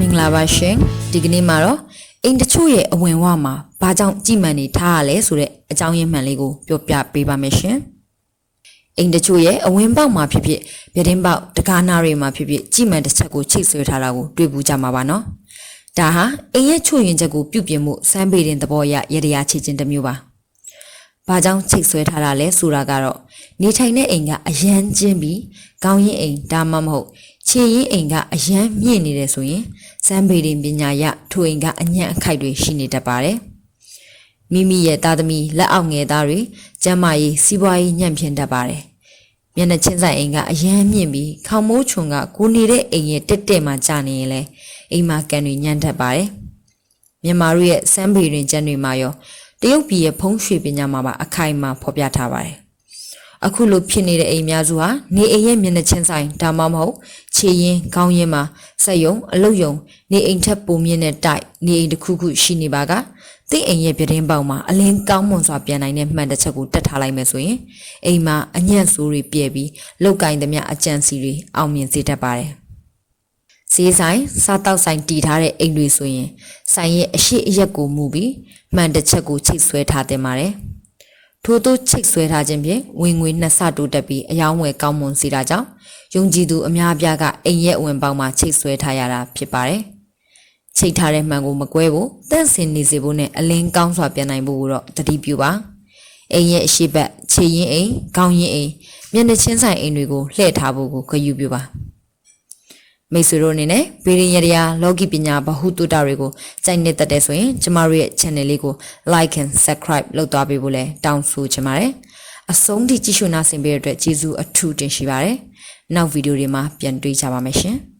မင်္ဂလာပါရှင်ဒီကနေ့မှာတော့အိမ်တချို့ရဲ့အဝင်ဝမှာဘာကြောင့်ကြည်မှန်နေထားရလဲဆိုတဲ့အကြောင်းရင်းမှန်လေးကိုပြောပြပေးပါမယ်ရှင်အိမ်တချို့ရဲ့အဝင်ပေါက်မှာဖြစ်ဖြစ်ပြတင်းပေါက်တကားနာတွေမှာဖြစ်ဖြစ်ကြည်မှန်တစ်ချက်ကိုချိတ်ဆွဲထားတာကိုတွေ့ဘူးကြမှာပါနော်ဒါဟာအိမ်ရဲ့ချွတ်ရင်ချက်ကိုပြုပြင်မှုစမ်းပေတဲ့သဘောအရရရချေခြင်းတစ်မျိုးပါဘာကြောင့်ချိတ်ဆွဲထားတာလဲဆိုတာကတော့နေထိုင်တဲ့အိမ်ကအရန်ကျင်းပြီးကောင်းရင်အိမ်ဒါမှမဟုတ် ခြေရင်အိမ်ကအရန်မြင့်နေတယ်ဆိုရင်စမ်းပေရင်ပညာရထိုအိမ်ကအညံ့အခိုက်တွေရှိနေတတ်ပါတယ်။မိမိရဲ့သားသမီးလက်အောက်ငယ်သားတွေကျမ်းမာရေးစီးပွားရေးညံ့ဖျင်းတတ်ပါတယ်။မျက်နှာချင်းဆိုင်အိမ်ကအရန်မြင့်ပြီးခေါင်မိုးချုံကကိုနေတဲ့အိမ်ရဲ့တက်တက်မှကြာနေရင်လဲအိမ်မှာကန်တွေညံ့တတ်ပါတယ်။မြန်မာတို့ရဲ့စမ်းပေရင်ကျမ်းတွေမှာရောတရုတ်ပြည်ရဲ့ဖုံးရွှေပညာမှာပါအခိုင်အမာဖော်ပြထားပါတယ်။ အခုလိုဖြစ်နေတဲ့အိမ်များစုဟာနေအိမ်ရဲ့မျက်နှာချင်းဆိုင်ဒါမှမဟုတ်ခြေရင်းခေါင်းရင်းမှာစက်ယုံအလုတ်ယုံနေအိမ်ထက်ပုံမြင့်တဲ့တိုက်နေအိမ်တစ်ခုခုရှိနေပါကသည့်အိမ်ရဲ့ပြတင်းပေါက်မှာအလင်းကောင်းမွန်စွာပြန်နိုင်တဲ့မှန်တစ်ချက်ကိုတက်ထားလိုက်မယ်ဆိုရင်အိမ်မှာအညံ့ဆိုးတွေပြည့်ပြီးလောက်ကင်သမျှအကြံစီတွေအောင်မြင်စေတတ်ပါတယ်ဈေးဆိုင်စားတောက်ဆိုင်တည်ထားတဲ့အိမ်တွေဆိုရင်ဆိုင်ရဲ့အရှိအရက်ကိုမူပြီးမှန်တစ်ချက်ကိုချိတ်ဆွဲထားတင်ပါတယ် ထို့သောချိတ်ဆွဲထားခြင်းဖြင့်ဝင်ငွေနှစ်ဆတိုးတက်ပြီးအယောင်းဝယ်ကောင်းမွန်စေတာကြောင့်ယုံကြည်သူအများအပြားကအိမ်ရဲ့အဝင်ပေါက်မှာချိတ်ဆွဲထားရတာဖြစ်ပါတယ်။ချိတ်ထားတဲ့မှန်ကိုမကွဲဖို့တန့်စင်နေစေဖို့နဲ့အလင်းကောင်းစွာပြန်နိုင်ဖို့ကိုတော့တတိပြုပါ။အိမ်ရဲ့အရှိဘက်ခြေရင်းအိမ်၊ခေါင်းရင်းအိမ်၊မျက်နှာချင်းဆိုင်အိမ်တွေကိုလှည့်ထားဖို့ကိုခယူပြုပါ။ မိတ်ဆွေတို့အနေနဲ့ဗီဒီယိုရရာလောကီပညာဗဟုသုတတွေကိုစိုက်နေတတ်တဲ့ဆိုရင်ကျမတို့ရဲ့ channel လေးကို like and subscribe လုပ်သွားပေးဖို့လည်းတောင်းဆိုချင်ပါတယ်။အဆုံးထိကြည့်ရှုနာဆင်ပေးတဲ့အတွက်ကျေးဇူးအထူးတင်ရှိပါတယ်။နောက်ဗီဒီယိုတွေမှာပြန်တွေ့ကြပါမယ်ရှင်။